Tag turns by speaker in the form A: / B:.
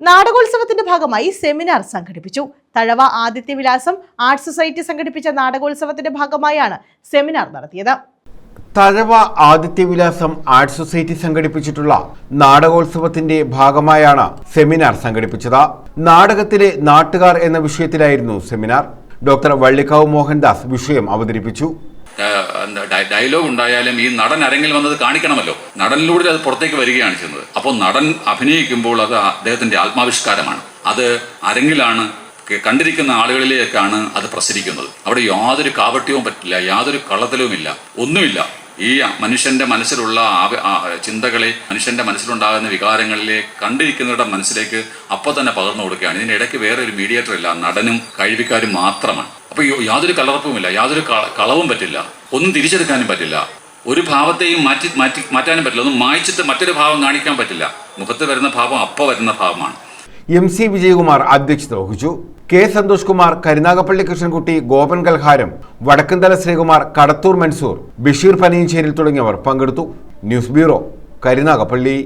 A: നാടകോത്സവത്തിന്റെ ഭാഗമായി സെമിനാർ സംഘടിപ്പിച്ചു. Thazhava Adithyavilasam arts society സംഘടിപ്പിച്ച നാടകോത്സവത്തിന്റെ ഭാഗമായാണ് സെമിനാർ നടത്തിയത്.
B: തഴവ ആദിത്യവിലാസം ആർട്സ് സൊസൈറ്റി സംഘടിപ്പിച്ചിട്ടുള്ള നാടകോത്സവത്തിന്റെ ഭാഗമായാണ് സെമിനാർ സംഘടിപ്പിച്ചത്. നാടകത്തിലെ നാട്ടുകാർ എന്ന വിഷയത്തിലായിരുന്നു സെമിനാർ. ഡോക്ടർ വള്ളിക്കാവ് മോഹൻദാസ് വിഷയം അവതരിപ്പിച്ചു.
C: ഡയലോഗ് ഉണ്ടായാലും ഈ നടൻ അരങ്ങിൽ വന്നത് കാണിക്കണമല്ലോ. നടനിലൂടെ അത് പുറത്തേക്ക് വരികയാണ് ചെയ്യുന്നത്. അപ്പോൾ നടൻ അഭിനയിക്കുമ്പോൾ അത് അദ്ദേഹത്തിന്റെ ആത്മാവിഷ്കാരമാണ്. അത് അരങ്ങിലാണ് കണ്ടിരിക്കുന്ന ആളുകളിലേക്കാണ് അത് പ്രസരിക്കുന്നത്. അവിടെ യാതൊരു കാപട്യവും പറ്റില്ല യാതൊരു കള്ളത്തലവുമില്ല ഒന്നുമില്ല. ഈ മനുഷ്യന്റെ മനസ്സിലുള്ള ചിന്തകളെ മനുഷ്യന്റെ മനസ്സിലുണ്ടാകുന്ന വികാരങ്ങളിലെ കണ്ടിരിക്കുന്നവരുടെ മനസ്സിലേക്ക് അപ്പോൾ തന്നെ പകർന്നു കൊടുക്കുകയാണ്. ഇതിനിടയ്ക്ക് വേറെ ഒരു മീഡിയേറ്റർ ഇല്ല നടനും കഴിവിക്കാരും മാത്രമാണ്. അപ്പൊ യാതൊരു കലർപ്പുമില്ല യാതൊരു കളവും പറ്റില്ല ഒന്നും തിരിച്ചെടുക്കാനും പറ്റില്ല. ഒരു ഭാവത്തെയും മാറ്റി മാറ്റി മാറ്റാനും പറ്റില്ല ഒന്നും മായ്ച്ചിട്ട് മറ്റൊരു ഭാവം കാണിക്കാൻ പറ്റില്ല. മുഖത്ത് വരുന്ന ഭാവം അപ്പ വരുന്ന ഭാവമാണ്.
B: എം സി വിജയകുമാർ അധ്യക്ഷത വഹിച്ചു. കെ സന്തോഷ് കുമാർ കരുനാഗപ്പള്ളി കൃഷ്ണൻകുട്ടി ഗോപൻ കൽഹാരം വടക്കന്തല ശ്രീകുമാർ കടത്തൂർ മൻസൂർ ബഷീർ പനീഞ്ചേരിൽ തുടങ്ങിയവർ പങ്കെടുത്തു. News bureau Karunagappally.